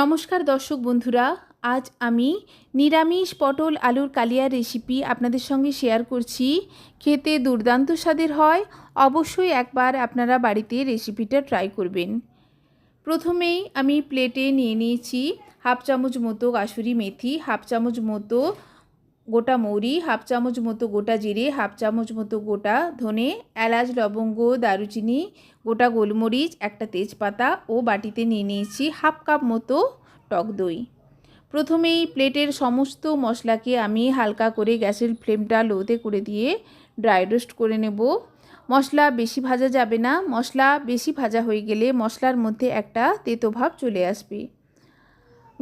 নমস্কার দর্শক বন্ধুরা, আজ আমি নিরামিষ পটল আলুর কালিয়া রেসিপি আপনাদের সঙ্গে শেয়ার করছি। খেতে দুর্দান্ত স্বাদের হয়, অবশ্যই একবার আপনারা বাড়িতে রেসিপিটা ট্রাই করবেন। প্রথমেই আমি প্লেটে নিয়ে নিয়েছি হাফ চামচ মতো কাসুরি মেথি, হাফ চামচ মতো গোটা মৌরি, হাফ চামচ মতো গোটা জিরে, হাফ চামচ মতো গোটা ধনে, এলাচ, লবঙ্গ, দারুচিনি, গোটা গোলমরিচ, একটা তেজপাতা ও বাটিতে নিয়ে নিয়েছি হাফ কাপ মতো টক দই। প্রথমেই প্লেটের সমস্ত মশলাকে আমি হালকা করে গ্যাসের ফ্লেমটা লোতে করে দিয়ে ড্রাই রোস্ট করে নেব। মশলা বেশি ভাজা যাবে না, মশলা বেশি ভাজা হয়ে গেলে মশলার মধ্যে একটা তেতো ভাব চলে আসবে।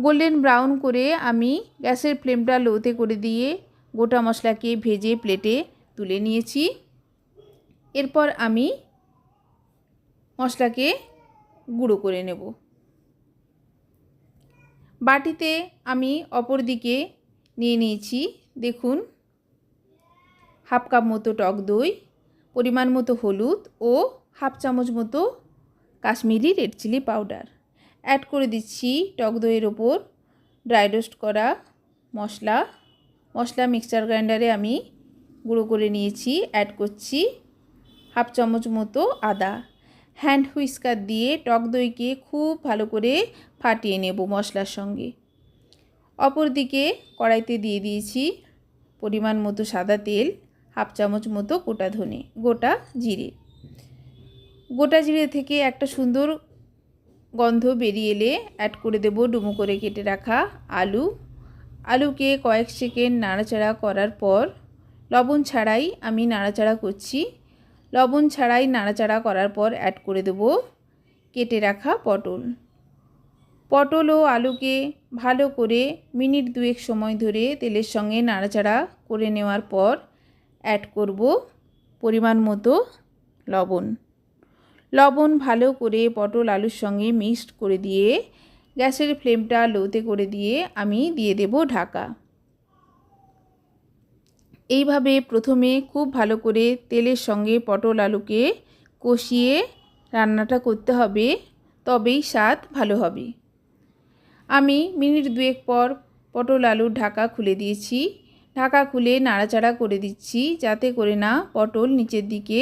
গোল্ডেন ব্রাউন করে আমি গ্যাসের ফ্লেমটা লোতে করে দিয়ে গোটা মশলাকে ভেজে প্লেটে তুলে নিয়েছি। এরপর আমি মশলাকে গুঁড়ো করে নেব। বাটিতে আমি অপর দিকে নিয়ে নিয়েছি, দেখুন, হাফ কাপ মতো টক দই, পরিমাণ মতো হলুদ ও হাফ চামচ মতো Kashmiri red chilli powder. Add করে দিচ্ছি টক দইয়ের ওপর ড্রাই রোস্ট করা মশলা। মশলা মিক্সচার গ্রাইন্ডারে আমি গুঁড়ো করে নিয়েছি অ্যাড করছি হাফ চামচ মতো আদা। হ্যান্ড হুইস্কার দিয়ে টক দইকে খুব ভালো করে ফাটিয়ে নেব মশলার সঙ্গে। অপর দিকে কড়াইতে দিয়ে দিয়েছি পরিমাণ মতো সাদা তেল, হাফ চামচ মতো গোটা ধনে, গোটা জিরে। গোটা জিরে থেকে একটা সুন্দর গন্ধ বেরিয়ে এলে অ্যাড করে দেব ডুমো করে কেটে রাখা আলু। আলুকে কয়েক সেকেন্ড নাড়াচাড়া করার পর লবণ ছাড়াই আমি নাড়াচাড়া করছি। লবণ ছাড়াই নাড়াচাড়া করার পর অ্যাড করে দেব কেটে রাখা পটল। পটল ও আলুকে ভালো করে মিনিট দুয়েক সময় ধরে তেলের সঙ্গে নাড়াচাড়া করে নেওয়ার পর অ্যাড করব পরিমাণ মতো লবণ। লবণ ভালো করে পটল আলুর সঙ্গে মিক্সড করে দিয়ে গ্যাসের ফ্লেমটা লোতে করে দিয়ে আমি দিয়ে দেব ঢাকা। এইভাবে প্রথমে খুব ভালো করে তেলের সঙ্গে পটল আলুকে কষিয়ে রান্নাটা করতে হবে, তবেই স্বাদ ভালো হবে। আমি মিনিট দুয়েক পর পটল আলুর ঢাকা খুলে দিয়েছি। ঢাকা খুলে নাড়াচাড়া করে দিচ্ছি যাতে করে না পটল নিচের দিকে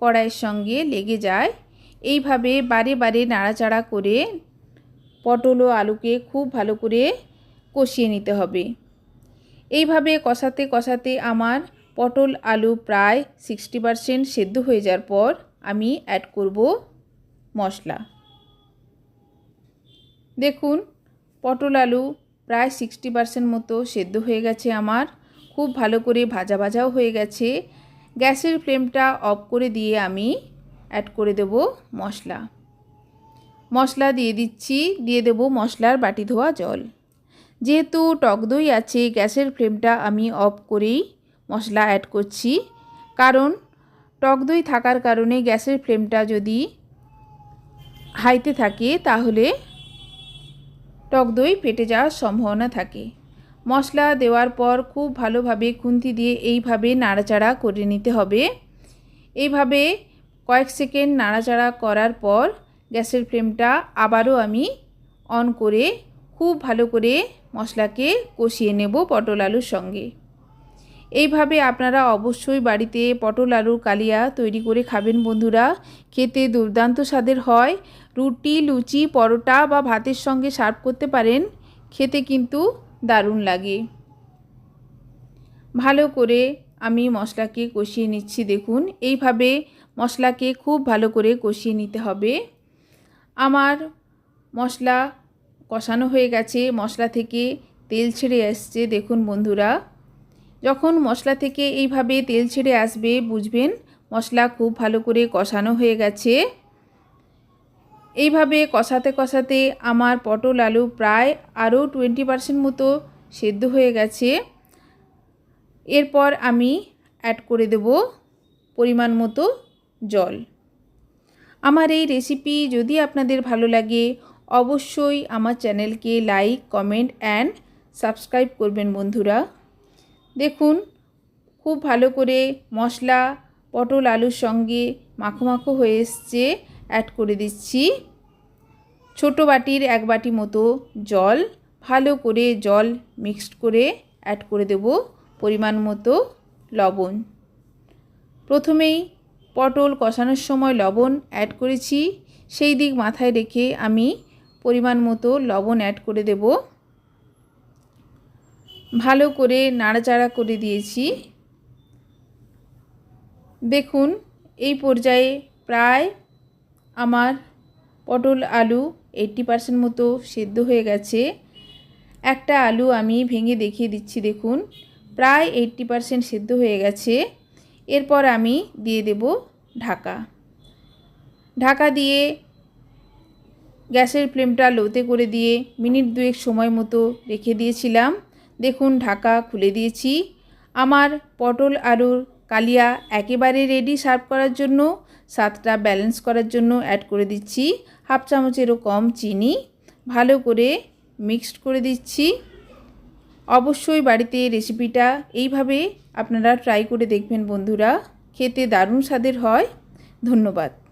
কড়াইয়ের সঙ্গে লেগে যায়। এইভাবে বারে বারে নাড়াচাড়া করে পটল ও আলুকে খুব ভালো করে কষিয়ে নিতে হবে। এইভাবে কষাতে কষাতে আমার পটল, আলু প্রায় সিক্সটি পারসেন্ট সেদ্ধ হয়ে যাওয়ার পর আমি অ্যাড করব মশলা। দেখুন, পটল, আলু প্রায় সিক্সটি পারসেন্ট মতো সেদ্ধ হয়ে গেছে আমার। খুব ভালো করে ভাজা ভাজাও হয়ে গেছে। গ্যাসের ফ্লেমটা অফ করে দিয়ে আমি অ্যাড করে দেব মশলা। মশলা দিয়ে দিচ্ছি, দিয়ে দেব মশলার বাটি ধোয়া জল। যেহেতু টক দই আছে, গ্যাসের ফ্লেমটা আমি অফ করেই মশলা অ্যাড করছি। কারণ টক দই থাকার কারণে গ্যাসের ফ্লেমটা যদি হাইতে থাকে, তাহলে টক দই ফেটে যাওয়ার সম্ভাবনা থাকে। মশলা দেওয়ার পর খুব ভালোভাবে খুন্তি দিয়ে এইভাবে নাড়াচাড়া করে নিতে হবে। এইভাবে কয়েক সেকেন্ড নাড়াচাড়া করার পর গ্যাসের ফ্লেমটা আবারও আমি অন করে খুব ভালো করে মশলাকে কষিয়ে নেব পটল আলুর সঙ্গে। এইভাবে আপনারা অবশ্যই বাড়িতে পটল আলুর কালিয়া তৈরি করে খাবেন বন্ধুরা। খেতে দুর্দান্ত স্বাদের হয়। রুটি, লুচি, পরোটা বা ভাতের সঙ্গে সার্ভ করতে পারেন। খেতে কিন্তু দারুণ লাগে। ভালো করে আমি মশলাকে কষিয়ে নিচ্ছি, দেখুন। এইভাবে মশলাকে খুব ভালো করে কষিয়ে নিতে হবে। আমার মশলা কষানো হয়ে গেছে, মশলা থেকে তেল ছেড়ে আসছে, দেখুন বন্ধুরা। যখন মশলা থেকে এইভাবে তেল ছেড়ে আসবে, বুঝবেন মশলা খুব ভালো করে কষানো হয়ে গেছে। এইভাবে কষাতে কষাতে আমার পটল আলু প্রায় আরও টোয়েন্টি পারসেন্ট মতো সেদ্ধ হয়ে গেছে। এরপর আমি অ্যাড করে দেব পরিমাণ মতো জল। আমার এই রেসিপি যদি আপনাদের ভালো লাগে, অবশ্যই আমার চ্যানেলকে লাইক কমেন্ট অ্যান্ড সাবস্ক্রাইব করবেন বন্ধুরা। দেখুন, খুব ভালো করে মশলা, পটল আলুর সঙ্গে মাখো মাখো হয়ে এসছে। অ্যাড করে দিচ্ছি। ছোট বাটির এক বাটি মতো জল, ভালো করে জল মিক্সড করে অ্যাড করে দেব পরিমাণ মতো লবণ। প্রথমেই পটল কষানোর সময় লবণ অ্যাড করেছি, সেই দিক মাথায় রেখে আমি পরিমাণ মতো লবণ অ্যাড করে দেব। ভালো করে নাড়াচাড়া করে দিয়েছি। দেখুন, এই পর্যায়ে প্রায় আমার পটল আলু এইট্টি পার্সেন্ট মতো সেদ্ধ হয়ে গেছে। একটা আলু আমি ভেঙে দেখিয়ে দিচ্ছি, দেখুন। প্রায় এইট্টি পার্সেন্ট সেদ্ধ হয়ে গেছে। এরপর আমি দিয়ে দেব ঢাকা। ঢাকা দিয়ে গ্যাসের ফ্লেমটা লোতে করে দিয়ে মিনিট দুয়েক সময় মতো রেখে দিয়েছিলাম। দেখুন, ঢাকা খুলে দিয়েছি। আমার পটল আলুর কালিয়া একেবারে রেডি সার্ভ করার জন্য স্বাদটা ব্যালেন্স করার জন্য অ্যাড করে দিচ্ছি। হাফ চামচেরও কম চিনি। ভালো করে মিক্সড করে দিচ্ছি। অবশ্যই বাড়িতে রেসিপিটা এইভাবে আপনারা ট্রাই করে দেখবেন বন্ধুরা। খেতে দারুণ স্বাদের হয়। ধন্যবাদ।